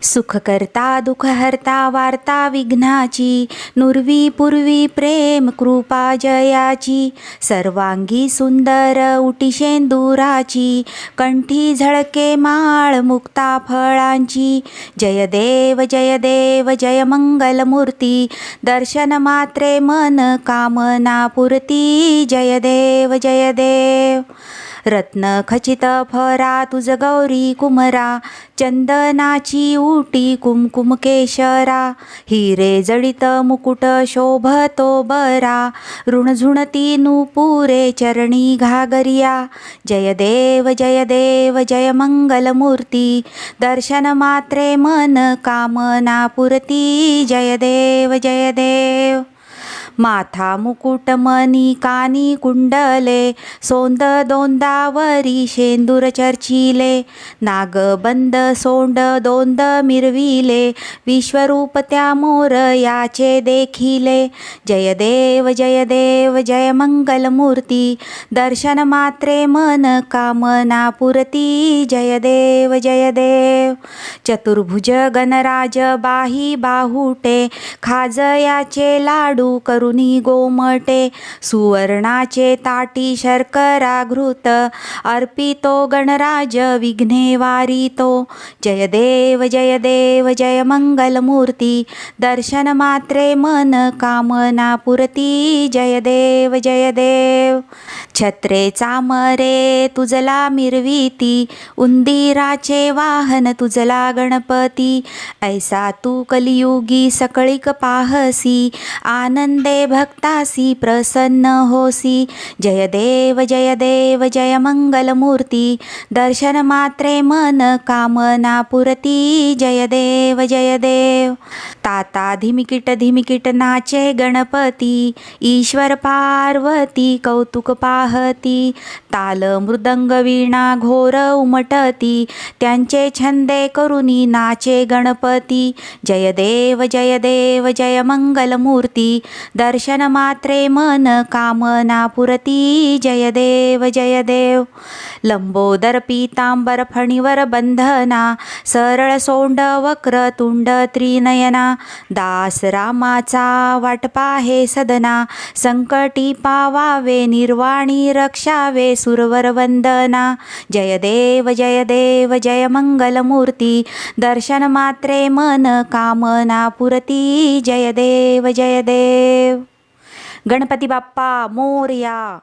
सुख करता हरता वार्ता विघ्नाची नुर्वी पूर्वी प्रेम कृपा जयाची सर्वांगी सुंदर उटीशेंदुराची कंठी झळके माळ मुक्ता फळांची जय देव जय देव जय मंगलमूर्ती दर्शन मात्रे मन कामना पुरती जय देव जय देव रत्न खचित फरा तुझ गौरी कुमरा चंदनाची उटी कुमकुम केशरा. हिरे जडित मुकुट शोभतो बरा ऋणझुणती नुपुरे चरणी घागरिया. जय देव जय देव जय मंगलमूर्ती दर्शन मात्रे मन कामना पुरती जय देव जय देव. माथा मुकुट मनी कानी कुंडले सोंद दोंदावरी शेंदूर चर्चिले नागबंद सोंड दोंद मिरविले विश्वरूप त्या मोर याचे देखिले जय देव जय देव जय मंगलमूर्ती दर्शन मात्रे मन कामना पुरती जय देव जय देव चतुर्भुज गणराज बाही बाहुटे खाजयाचे लाडू करू करुनी गोमटे सुवर्णाचे ताटी शर्करा घृत अर्पितो गणराज विघ्ने वारितो. जय देव जय देव जय मंगलमूर्ती दर्शन मात्रे मन कामना पुरती. जय देव जय देव छत्रे चामरे तुझला मिरविती उंदीराचे वाहन तुझला गणपती. ऐसा तू कलियुगी सकळीक पाहसी आनंदे भक्तासी प्रसन्न होसी। जय देव जय देव जय मंगलमूर्ती। दर्शन मात्रे मन कामना पुरती। जय देव जय देव। ताता धिमिकिट धिमिकिट नाचे गणपती ईश्वर पार्वती कौतुक पाहती ताल मृदंग वीणा घोर उमटती त्यांचे छंदे करुनी नाचे गणपती जय देव जय देव जय मंगलमूर्ती दर्शन मात्रे मन कामना पुरती जय देव जय देव लंबोदर पीतांबर फणीवर बंधना सरळ सोंड वक्र तुंड त्रिनयना दास रामाचा वाटपा हे सदना संकटी पावावे निर्वाणी रक्षावे सुरवर वंदना. जय देव जय देव जय मंगलमूर्ती. दर्शन मात्रे मन कामना पुरती. जय देव जय देव. गणपती बाप्पा मोरया.